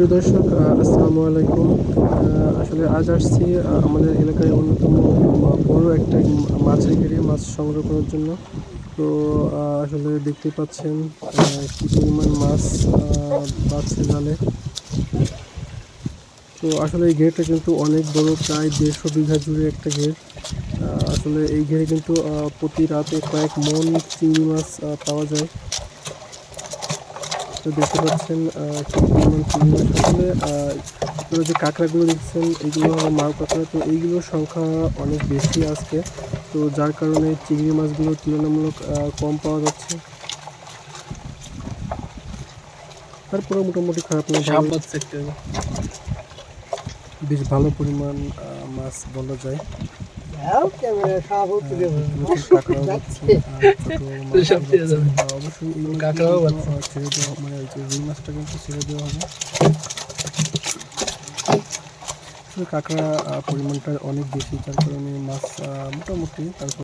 প্রিয় দর্শক আসসালামু আলাইকুম। আসলে আজ আসছি আমাদের এলাকায় অন্যতম বড় একটা মাছের ঘেরে মাছ সংগ্রহ করার জন্য। তো আসলে দেখতে পাচ্ছেন কি পরিমাণ মাছ বাড়ছে জালে। তো, আসলে এই ঘেরটা কিন্তু অনেক বড়, প্রায় দেড়শো বিঘা জুড়ে একটা ঘের। আসলে এই ঘেরে কিন্তু প্রতি রাতে কয়েক মন চিংড়ি মাছ পাওয়া যায়। তো দেখতে পাচ্ছেন কি পরিমাণ চিংড়ি আসলে আপনারা যে কাঁকড়াগুলো দেখছেন এগুলো হলো মাও কাঁকড়া তো এইগুলোর সংখ্যা অনেক বেশি আজকে। তো যার কারণে চিংড়ি মাছগুলো তুলনামূলক কম পাওয়া যাচ্ছে। তারপরে মোটামুটি খারাপ না বেশ ভালো পরিমাণ মাছ বলা যায়। কাঁকড়া পরিমাণটা অনেক বেশি যার কারণে মাছ মোটামুটি তারপর